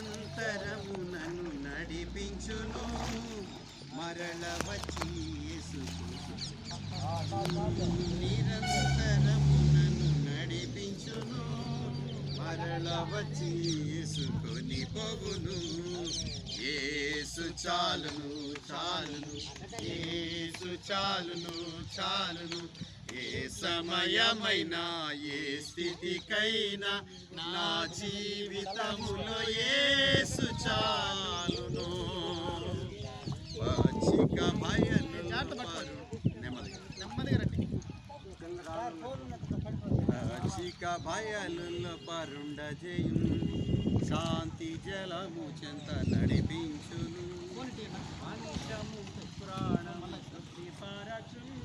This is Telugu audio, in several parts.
నిరంతరము నన్ను నడిపించును. మరల వచ్చి నిరంతరము నన్ను నడిపించును. మరల వచ్చి యేసుకొని పోగును ఏసు చాలును చాలును. ఏసు చాలును చాలును. సమయమైనా ఏ స్థితికైనా నా జీవితములో యేసు చాలును. పచ్చిక భయలు పచ్చిక భయలు పరుండ చేయును శాంతి జలము చెంత నడిపించును. మనుషము ప్రాణము తృప్తిపరచును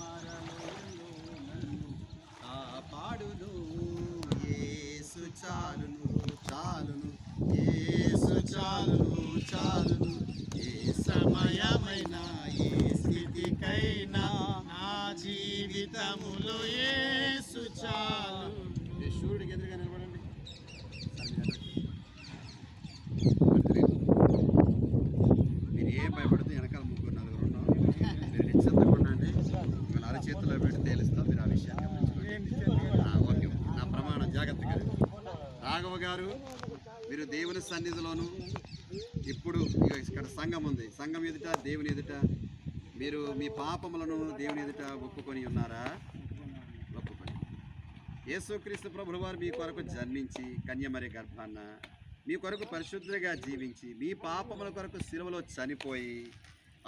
మరలో నన్ను కాపాడును యేసు చాలును చాలును యేసు చాలును చాలును ఏ సమయమైన ఏ స్థితికైనా నా జీవితములో యేసు చాలు. సూర్యుడికి ఎదురుగా నిలబడండి. మీరు ఏ భయపడితే వెనకాల ముగ్గురు నలుగురు ఉన్నాం. మీరు నిశ్చితంగా ఉండండి మిమ్మల్ని అరచేతిలో పెట్టి తేలిస్తాం. మీరు ఆ విషయాన్ని ఓకే. నా ప్రమాణం జాగ్రత్తగా రాఘవ గారు మీరు దేవుని సన్నిధిలోను ఇప్పుడు ఇక్కడ సంఘం ఉంది. సంఘం ఎదుట దేవుని ఎదుట మీరు మీ పాపములను దేవుని ఎదుట ఒప్పుకొని ఉన్నారా? ఒప్పుకొని. యేసుక్రీస్తు ప్రభుల వారు మీ కొరకు జన్మించి కన్యమరి గర్భాన్న మీ కొరకు పరిశుద్ధుడిగా జీవించి మీ పాపముల కొరకు సిలువలో చనిపోయి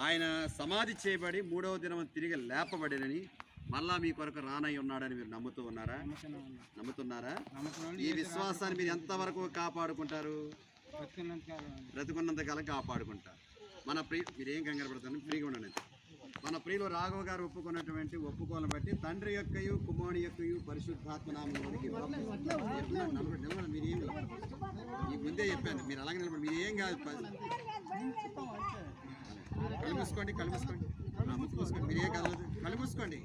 ఆయన సమాధి చేయబడి మూడవ దినం తిరిగి లేపబడినని మళ్ళా మీ కొరకు రానై ఉన్నాడని మీరు నమ్ముతూ ఉన్నారా? నమ్ముతున్నారా? ఈ విశ్వాసాన్ని మీరు ఎంతవరకు కాపాడుకుంటారు? బ్రతుకున్నంత కాలం కాపాడుకుంటారు. మన ప్రి మీరు ఏం కంగారు పడతారు ఫ్రీగా ఉండండి. మన ప్రియులు రాఘవ గారు ఒప్పుకున్నటువంటి ఒప్పుకోలను బట్టి తండ్రి యొక్కయు కుమారుని యొక్కయు పరిశుద్ధాత్మ నామంలోనికి మీరు ముందే చెప్పాను మీరు అలాగే నిలబడి మీరు ఏం కాదు ప- కళ్ళు మూసుకోండి కళ్ళు మూసుకోండి మీరు ఏం కలవదు కళ్ళు మూసుకోండి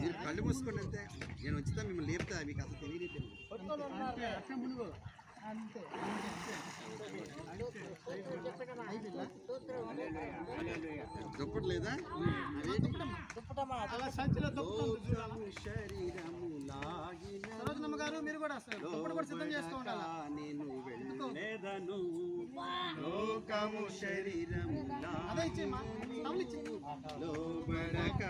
మీరు కళ్ళు మూసుకోండి అంతే. నేను వచ్చితే మిమ్మల్ని లేపుతా మీకు అసలు తెలియదు. దుప్పటి లేదా అలా సంచిలో దొక్కుతాం లోకము శరీరము లాగిన సరోజనమ్మ గారు మీరు కూడా దుప్పటి కూడా సిద్ధం ఉండాలా? నేను లోకము శరీరము అదే ఇచ్చే లోబడక